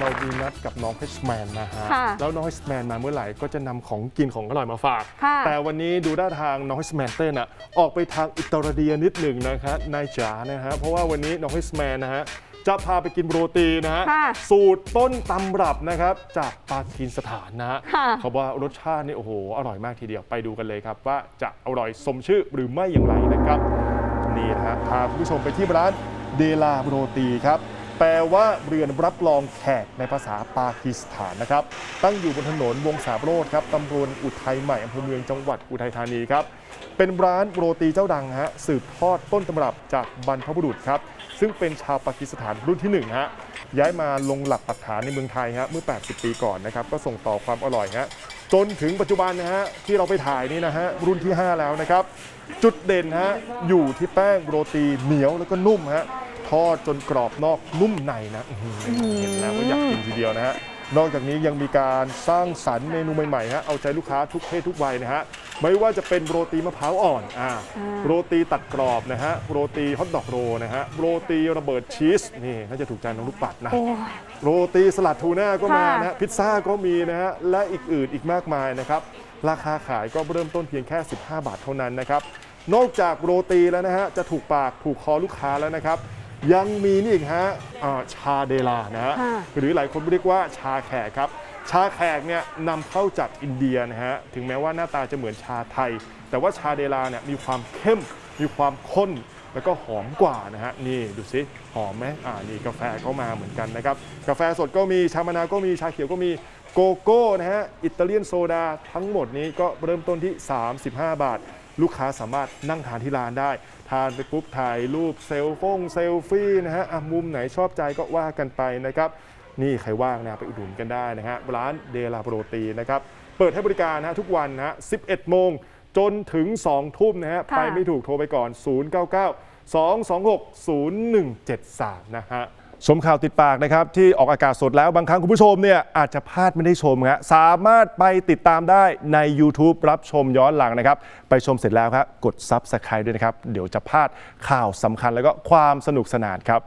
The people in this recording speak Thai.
เรามีนัดกับน้องเฮชแมนนะฮะ ค่ะแล้วน้องเฮชแมนมาเมื่อไหร่ก็จะนำของกินของอร่อยมาฝาก ค่ะ แต่วันนี้ดูท่าทางน้องเฮชแมนเต้นอะออกไปทางอิตาเลียนนิดหนึ่งนะครับนายจ๋านะฮะ เพราะว่าวันนี้น้องเฮชแมนนะฮะ จะพาไปกินโรตีนะฮะ ค่ะสูตรต้นตำรับนะครับ จากปากีสถานนะฮะค่ะ เขาว่ารสชาตินี่โอ้โหอร่อยมากทีเดียวไปดูกันเลยครับ ว่าจะอร่อยสมชื่อหรือไม่อย่างไรนะครับ นี่นะฮะพาคุณผู้ชมไปที่ร้านเดลาโรตีครับ แปลว่าเรือนรับรองแขกในภาษาปากีสถานนะครับ ตั้งอยู่บนถนนวงสาโรดครับตำบลอุทัยใหม่อำเภอเมืองจังหวัดอุทัยธานีครับ เป็นร้านโรตีเจ้าดังฮะสืบทอดต้นตำรับจากบรรพบุรุษครับ ซึ่งเป็นชาวปากีสถานรุ่นที่หนึ่งฮะย้ายมาลงหลักปักฐานในเมืองไทยฮะเมื่อ 80 ปีก่อนนะครับ ก็ส่งต่อความอร่อยฮะจนถึงปัจจุบันนะฮะที่เราไปถ่ายนี่นะฮะรุ่นที่ 5 แล้วนะครับ จุดเด่นฮะอยู่ที่แป้งโรตีเหนียวแล้วก็นุ่มฮะ ทอดจนกรอบนอกนุ่มในนะอื้อหือเห็นแล้วก็อยากกินทีเดียวนะฮะนอกจากนี้ยังมีการสร้างสรรค์เมนูใหม่ๆฮะเอาใจลูกค้าทุกเพศทุกวัยนะฮะไม่ว่าจะเป็นโรตีมะพร้าวอ่อนอ่าอ่าโรตีตัดกรอบนะฮะโรตีฮอทดอกโรนะฮะโรตีระเบิดชีสนี่น่าจะถูกใจน้องลูกปัดนะโอ้ยโรตีสลัดทูน่าก็มาค่ะนะฮะพิซซ่าก็มีนะฮะและอีกอื่นอีกมากมายนะครับราคาขายก็เริ่มต้นเพียงแค่ 15 บาทเท่านั้นนะครับนอกจากโรตีแล้วนะฮะจะถูกปากถูกคอลูกค้าแล้วนะครับ ยังมีนี่อีกฮะอ่าชาเดลานะฮะค่ะหรือหลายคนเรียกว่าชาแขกครับชาแขกเนี่ยนำเข้าจากอินเดียนะฮะถึงแม้ว่าหน้าตาจะเหมือนชาไทย แต่ว่าชาเดลาเนี่ยมีความเข้ม มีความข้นแล้วก็หอมกว่านะฮะนี่ดูสิหอมไหมอ่านี่กาแฟก็มาเหมือนกันนะครับกาแฟสดก็มีชามะนาวก็มีชาเขียวก็มีโกโก้นะฮะอิตาเลียนโซดาทั้งหมดนี้ก็เริ่มต้นที่ 35 บาท ลูกค้าสามารถนั่งทานที่ร้านได้ ทานไปปุ๊บถ่ายรูปเซลฟงเซลฟี่นะฮะอะมุมไหนชอบใจก็ว่ากันไปนะครับนี่ใครว่างนะไปอุดหนุนกันได้นะฮะร้านเดลาโปรตีนะครับเปิดให้บริการนะฮะทุกวันนะฮะ11 โมง จนถึง 2 ทุ่มนะฮะ ค่ะ ไปไม่ถูกโทรไปก่อน 099 226 0173 นะฮะ ชมข่าวติดปากนะครับ ที่ออกอากาศสดแล้วบางครั้งคุณผู้ชมเนี่ยอาจจะพลาดไม่ได้ชมฮะสามารถไปติดตามได้ใน YouTube รับชมย้อนหลังนะครับ ไปชมเสร็จแล้วครับกด Subscribe ด้วยนะครับ เดี๋ยวจะพลาดข่าวสำคัญแล้วก็ความสนุกสนานครับ